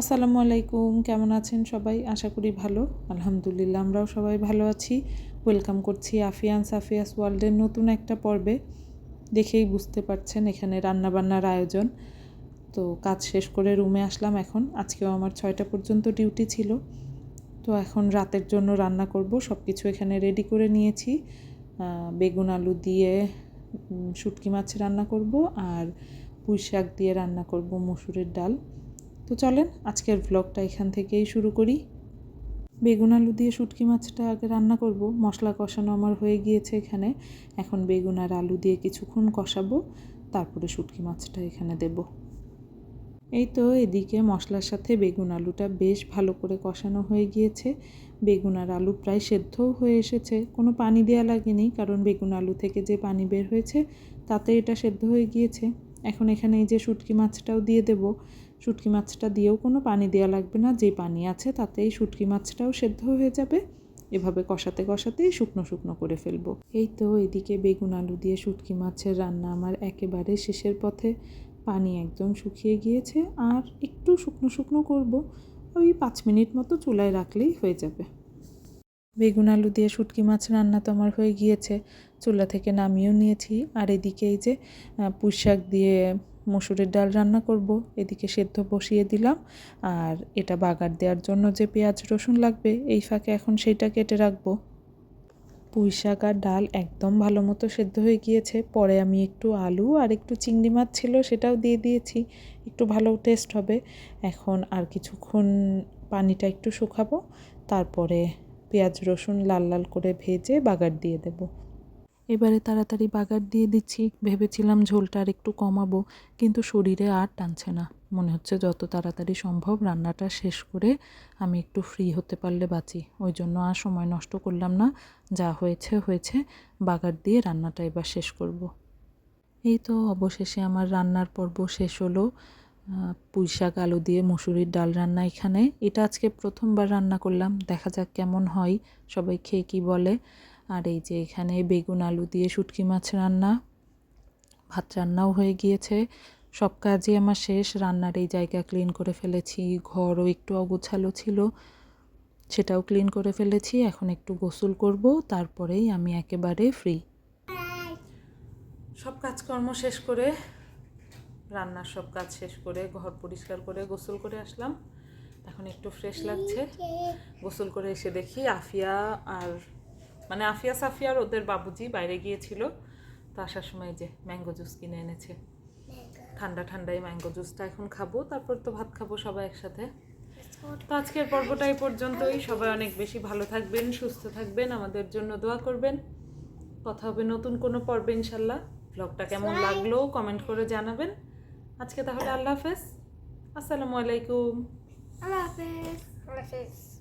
আসসালামু আলাইকুম, কেমন আছেন সবাই? আশা করি ভালো। আলহামদুলিল্লাহ, আমরাও সবাই ভালো আছি। ওয়েলকাম করছি আফিয়ান সাফিয়াস ওয়ার্ল্ডের নতুন একটা পর্বে। দেখেই বুঝতে পারছেন এখানে রান্নাবান্নার আয়োজন। তো কাজ শেষ করে রুমে আসলাম এখন। আজকেও আমার ছয়টা পর্যন্ত ডিউটি ছিল। তো এখন রাতের জন্য রান্না করব। সব কিছু এখানে রেডি করে নিয়েছি। বেগুন আলু দিয়ে শুটকি মাছ রান্না করব আর পুঁই শাক দিয়ে রান্না করব মসুরের ডাল। তো চলেন আজকের ব্লগটা এখান থেকেই শুরু করি। বেগুন আলু দিয়ে শুটকি মাছটা আগে রান্না করব। মশলা কষানো আমার হয়ে গিয়েছে এখানে। এখন বেগুন আর আলু দিয়ে কিছুক্ষণ কষাবো। তারপরে শুটকি মাছটা এখানে দেব। এই তো এদিকে মশলার সাথে বেগুন আলুটা বেশ ভালো করে কষানো হয়ে গিয়েছে। বেগুন আর আলু প্রায় সেদ্ধও হয়ে এসেছে। কোনো পানি দেওয়া লাগেনি কারণ বেগুন আলু থেকে যে পানি বের হয়েছে তাতে এটা সেদ্ধ হয়ে গিয়েছে। এখন এখানে এই যে শুটকি মাছটাও দিয়ে দেব। শুটকি মাছটা দিয়েও কোনো পানি দেওয়া লাগবে না। যে পানি আছে তাতেই শুটকি মাছটাও সেদ্ধ হয়ে যাবে। এভাবে কষাতে কষাতেই শুকনো শুকনো করে ফেলব। এই তো এদিকে বেগুন আলু দিয়ে শুটকি মাছের রান্না আমার একেবারে শেষের পথে। পানি একদম শুকিয়ে গিয়েছে আর একটু শুকনো শুকনো করব। ওই পাঁচ মিনিট মতো চুলায় রাখলেই হয়ে যাবে। বেগুন আলু দিয়ে শুটকি মাছ রান্না তো আমার হয়ে গিয়েছে। চুলা থেকে নামিয়েও নিয়েছি। আর এদিকে এই যে পুঁই শাক দিয়ে মসুরের ডাল রান্না করব, এদিকে সেদ্ধ বসিয়ে দিলাম, আর এটা বাগার দেওয়ার জন্য যে পেঁয়াজ, রসুন লাগবে, এই ফাঁকে এখন সেইটা কেটে রাখব। পুঁই শাক আর ডাল একদম ভালো মতো সেদ্ধ হয়ে গিয়েছে, পরে আমি একটু আলু আর একটু চিংড়ি মাছ ছিল সেটাও দিয়ে দিয়েছি, একটু ভালো টেস্ট হবে। এখন আর কিছুক্ষণ পানিটা একটু শুকাবো, তারপরে পেঁয়াজ, রসুন লাল লাল করে ভেজে বাগার দিয়ে দেব। এবারে তাড়াতাড়ি বাগার দিয়ে দিচ্ছি। ভেবেছিলাম ঝোলটা আর একটু কমাবো, কিন্তু শরীরে আর টানছে না। মনে হচ্ছে যত তাড়াতাড়ি সম্ভব রান্নাটা শেষ করে আমি একটু ফ্রি হতে পারলে বাঁচি। ওই জন্য আর সময় নষ্ট করলাম না। যা হয়েছে হয়েছে। বাগার দিয়ে রান্নাটা এবার শেষ করব। এই তো অবশেষে আমার রান্নার পর্ব শেষ হলো। পুঁই শাক, আলু দিয়ে মুসুরির ডাল রান্না এখানে। এটা আজকে প্রথমবার রান্না করলাম। দেখা যাক কেমন হয়। সবাই খেয়ে কি বলে। আর এই যে এখানে বেগুন, আলু দিয়ে শুটকি মাছ রান্না, ভাত রান্নাও হয়ে গিয়েছে। সব কাজই আমার শেষ। রান্নার এই জায়গা ক্লিন করে ফেলেছি। ঘরও একটু অগোছালো ছিল, সেটাও ক্লিন করে ফেলেছি। এখন একটু গোসল করব, তারপরেই আমি একেবারে ফ্রি সব কাজকর্ম শেষ করে, রান্নার সব কাজ শেষ করে, ঘর পরিষ্কার করে গোসল করে আসলাম। এখন একটু ফ্রেশ লাগছে। গোসল করে এসে দেখি আফিয়া আর মানে আফিয়া সাফিয়ার ওদের বাবুজি বাইরে গিয়েছিল, তো আসার সময় যে ম্যাঙ্গো জুস কিনে এনেছে। ঠান্ডা ঠান্ডায় ম্যাঙ্গো জুসটা এখন খাব, তারপর তো ভাত খাব সবাই একসাথে। তো আজকের পর্বটা এই পর্যন্তই, সবাই অনেক বেশি ভালো থাকবেন, সুস্থ থাকবেন, আমাদের জন্য দোয়া করবেন। কথা হবে নতুন কোনো পর্বে ইনশাল্লাহ। ব্লগটা কেমন লাগল কমেন্ট করে জানাবেন। আজকে তাহলে আল্লাহ হাফেজ। আসসালামু আলাইকুম। আল্লাহ হাফেজ। আল্লাহ হাফেজ।